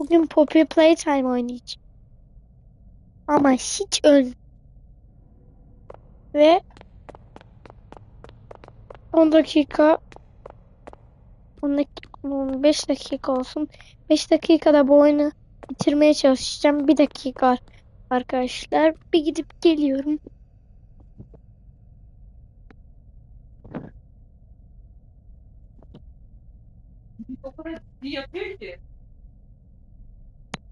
Bugün Poppy Playtime oynayacağım. Ama hiç öl. Ve 10 dakika 10 dakika 15 dakika olsun. 5 dakikada bu oyunu bitirmeye çalışacağım. Bir dakika arkadaşlar. Bir gidip geliyorum. O yapıyor ki.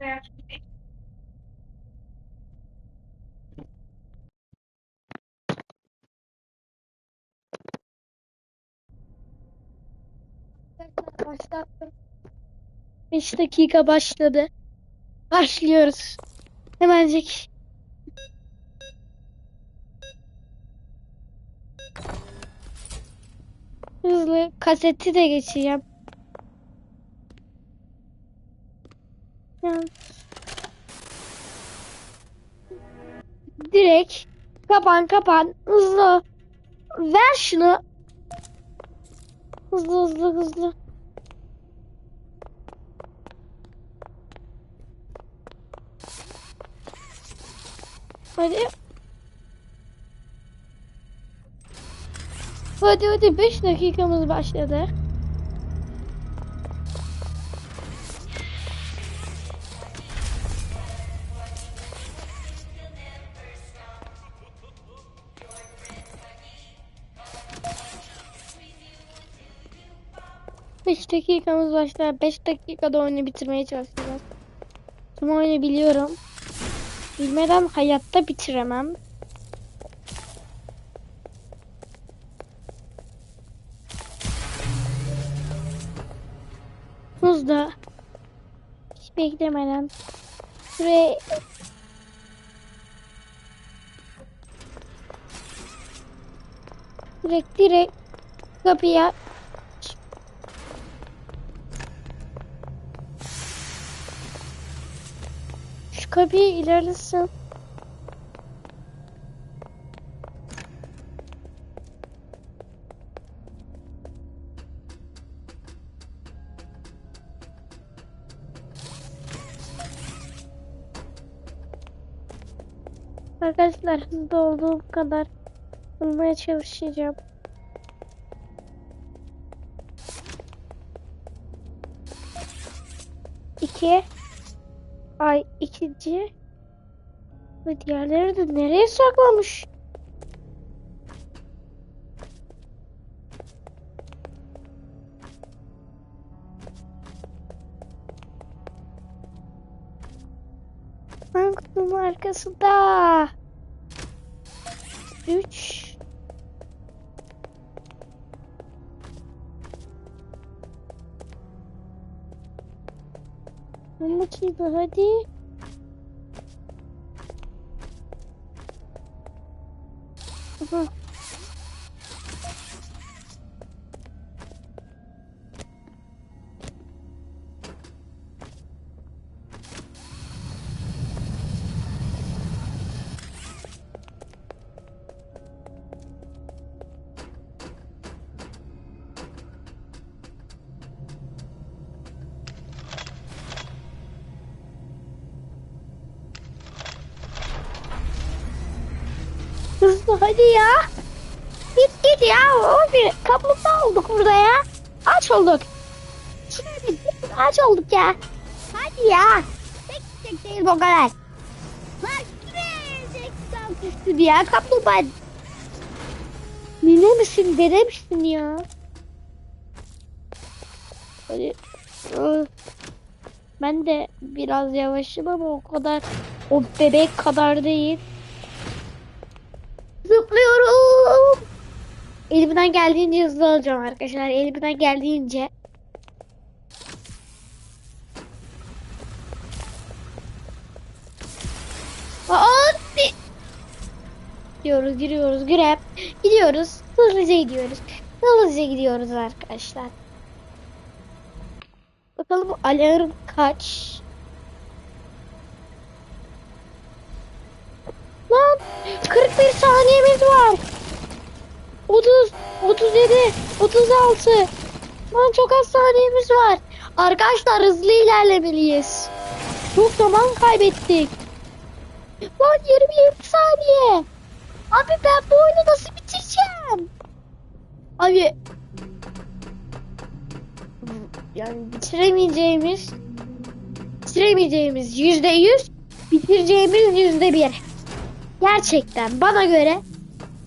Niye? Başlattım. 5 dakika başladı. Başlıyoruz. Hemencik. Hızlı kaseti de geçeceğim. Yani direkt kapan kapan hızlı. Ver şunu. Hızlı hızlı hızlı. Hadi. Hadi hadi. 5 dakikamız başladı Beş dakikamız başlar. 5 dakikada oyunu bitirmeye çalışacağız. Tüm oyunu biliyorum. Bilmeden hayatta bitiremem. Hızlı. Hiç beklemeden. Şuraya direkt direkt kapıya Şu kapıyı ilerlesin. Arkadaşlar hızlı olduğum kadar bulmaya çalışacağım. İki. Ay ikinci. Ve diğerleri de nereye saklamış? Ben kutunun arkasında. Üç. Umut'uydu hadi. Hadi ya. Git git ya. O bir kaplumbağa olduk burada ya. Aç olduk. Aç olduk ya. Hadi ya. Tek tek değil bu kadar. Lan şuraya tek kalkıştın ya kaplumbağa. Nine misin dede misin ya? Hadi. Ben de biraz yavaşım ama o kadar o bebek kadar değil. Zıplıyorum. Elimden geldiğince hızlı olacağım arkadaşlar. Elimden geldiğince. Hadi. Gidiyoruz, giriyoruz, grep. Gidiyoruz. Hızlıca gidiyoruz. Hızlıca gidiyoruz arkadaşlar. Bakalım alarm kaç. 41 saniyemiz var. 30, 37, 36. Lan çok az saniyemiz var. Arkadaşlar hızlı ilerlemeliyiz. Çok zaman kaybettik. Lan 27 saniye. Abi ben bu oyunu nasıl bitireceğim? Abi yani bitiremeyeceğimiz bitiremeyeceğimiz yüzde yüz bitireceğimiz yüzde bir. Gerçekten bana göre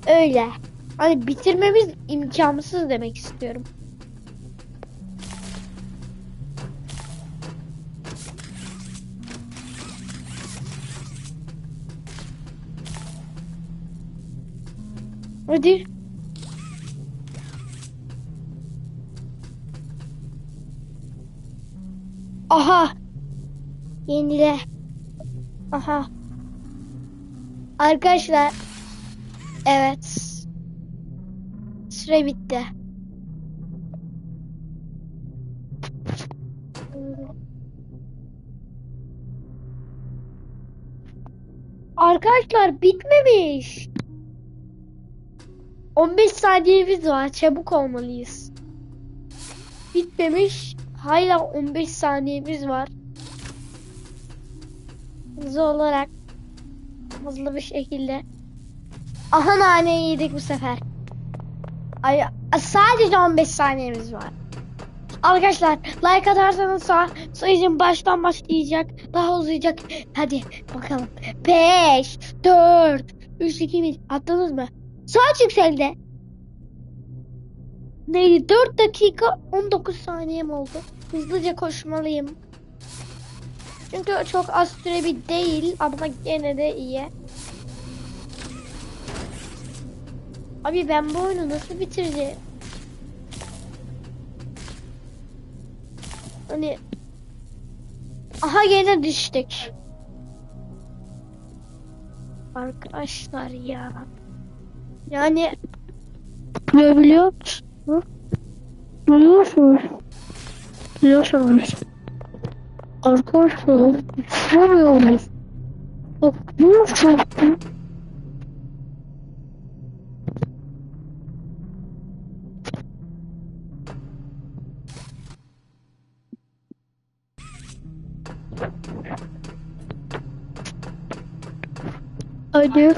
öyle. Hani bitirmemiz imkansız demek istiyorum. Hadi. Aha. Yenile. Aha. Arkadaşlar. Evet. Süre bitti. Arkadaşlar bitmemiş. 15 saniyemiz var. Çabuk olmalıyız. Bitmemiş. Hala 15 saniyemiz var. Hızlı olarak hızlı bir şekilde. Aha naneyi yedik bu sefer. Ay sadece 15 saniyemiz var. Arkadaşlar like atarsanız sağ sayıcım baştan başlayacak. Daha uzayacak. Hadi bakalım. 5 4 3 2 1 attınız mı? Saat yükseldi. Neydi? 4 dakika 19 saniyem oldu. Hızlıca koşmalıyım. Çünkü çok az süre değil ama gene de iyi. Abi ben bu oyunu nasıl bitireceğim? Hani Aha gene düştük. Arkadaşlar ya. Yani görebiliyor musunuz? Duyuyorsunuz. Duyuyorsunuz. Arkadaşlar görmüyoruz. Bak duyuyorsunuz. Hadi.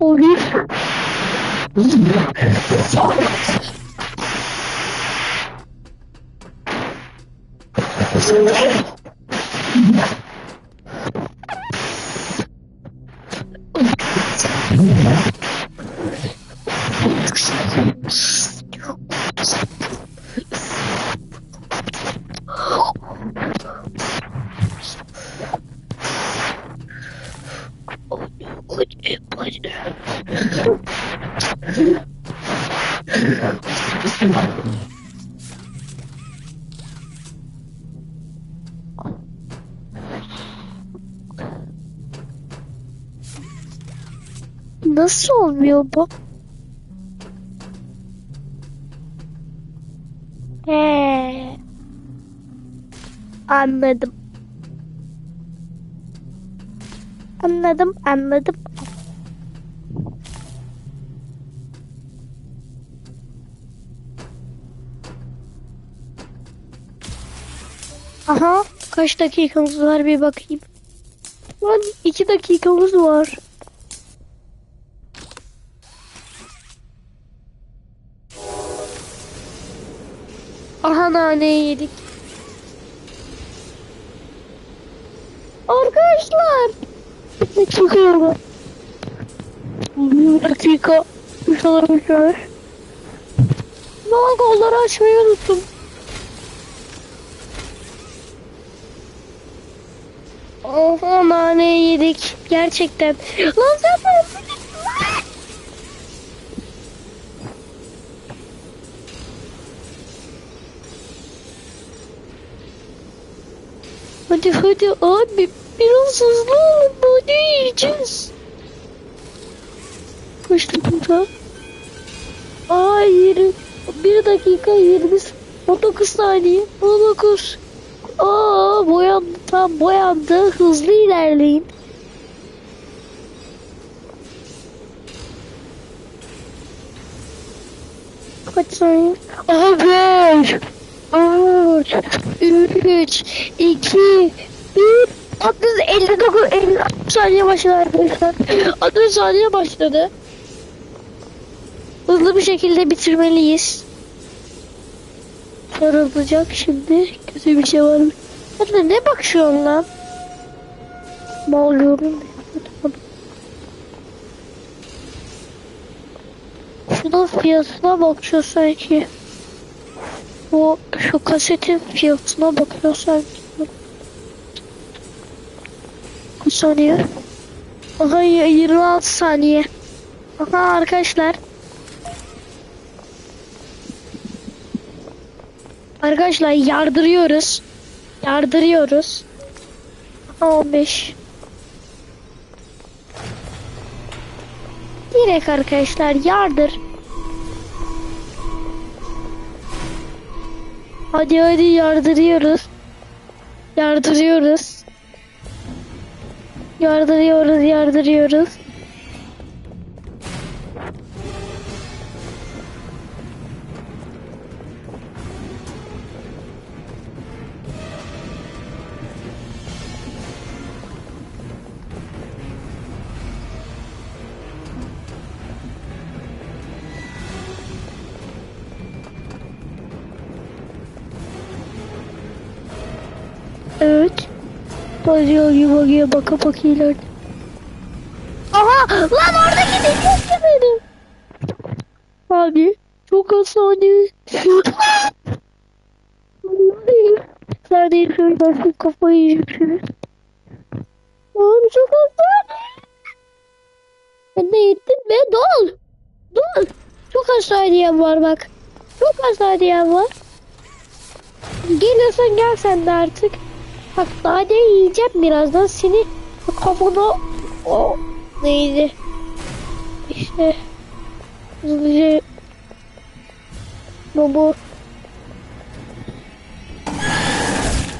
Olur. Nasıl olmuyor bu? He. Anladım. Anladım, anladım. Aha, kaç dakikamız var bir bakayım. Lan iki dakikamız var. Naneyi yedik. Arkadaşlar. Dakika oldu. Bir dakika. Şey olabilir. Lan kolları açmayı unuttum. Oha naneyi yedik. Gerçekten. Lan sen bana Hadi hadi abi. Biraz hızlı olun. Ne yiyeceğiz? Kaç dakika? Aa 20. 1 dakika 20. 19 saniye. 19. Aa boyandı. Tam boyandı. Hızlı ilerleyin. Kaç saniye? Aha 5. 4. 3. 2. 1. 60, 59, 50 saniye başladı arkadaşlar. 60 saniye başladı. Hızlı bir şekilde bitirmeliyiz. Sarılacak şimdi. Kötü bir şey var mı? Hadi ne bakıyorsun lan? Bağlıyorum. Şunun fiyatına bakıyor sanki. Bu şu kasetin fiyatına bakıyor sanki. Bir saniye. Aha y- 26 saniye. Aha arkadaşlar. Arkadaşlar yardırıyoruz. Yardırıyoruz. Aha 15. Direkt arkadaşlar yardır. Hadi hadi yardırıyoruz. Yardırıyoruz. Yardırıyoruz, yardırıyoruz. Evet. Bakıyor gibi bakıyor baka baka ileride. Aha lan oradaki deliyor benim. Abi çok az saniye. Şöyle ben kafayı yiyeceksiniz. Abi çok az saniye. Ben de yettin be dol. Dol. Çok az saniyem var bak. Çok az saniyem var. Geliyorsan gel sen de artık. Bak daha ne yiyeceğim birazdan. Seni kafana o neydi? İşte hızlıca bu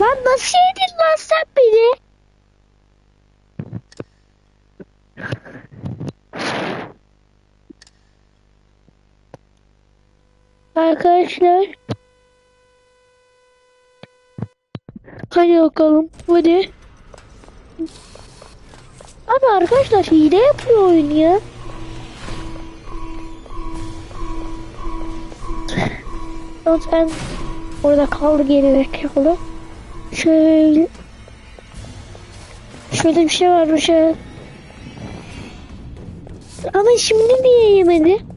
lan nasıl yedin lan sen beni? Arkadaşlar Hadi bakalım. Hadi. Abi arkadaşlar hile yapıyor oyun ya. Zaten orada kaldı geri bekliyordu. Şöyle Şöyle bir şey varmış ya. Ama şimdi niye yemedi?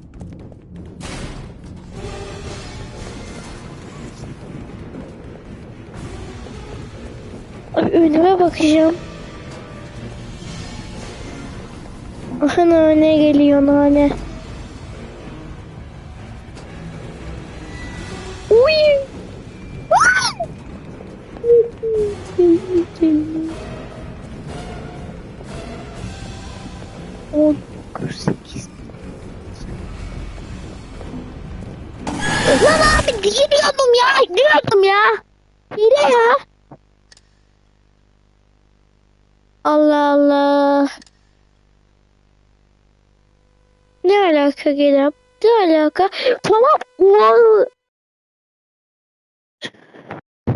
Ay, Önüme bakacağım. Aha nane geliyor nane. Uy! On, sekiz. Lan abi giriyordum ya, giriyordum ya. Hile ya. Alaka Gidem? Ne alaka? Tamam.